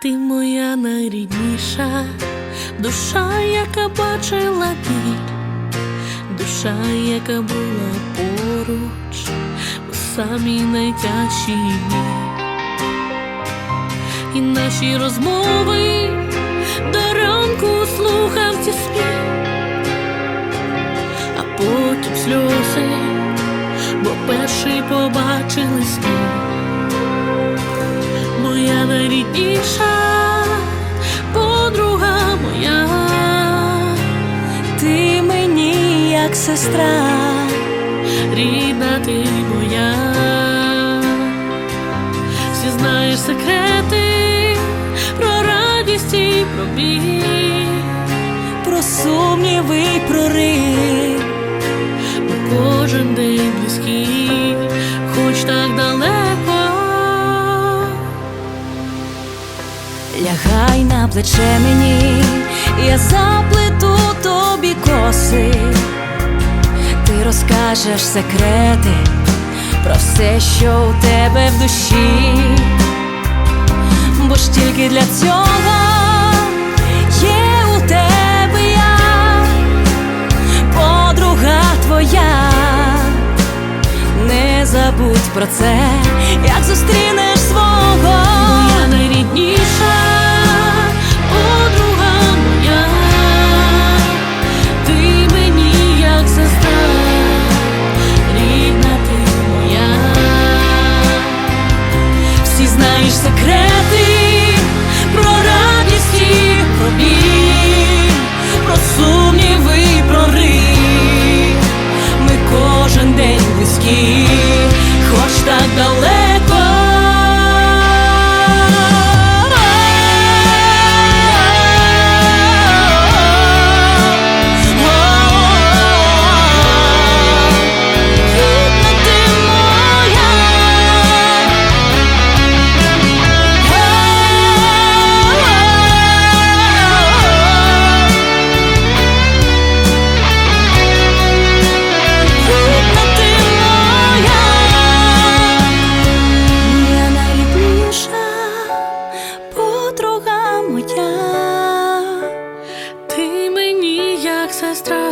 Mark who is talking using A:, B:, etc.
A: Ти моя найрідніша, душа, яка бачила біль, душа, яка була поруч у самі найтяжчі дні. І наші розмови до ранку слухав ці спів, а потім сльози, бо перший побачили сніг моя найрідніша
B: як сестра,
A: рідна ти моя, всі знаєш секрети про радість і про біль,
B: про сумніви й прорив.
A: ми кожен день близькі, хоч так далеко.
B: Лягай на плече мені, я заплету розкажеш секрети про все, що у тебе в душі, бо ж тільки для цього є у тебе я, подруга твоя, не забудь про це, як зустрінеш свого.
A: Моя найрідніша між секретами ancestral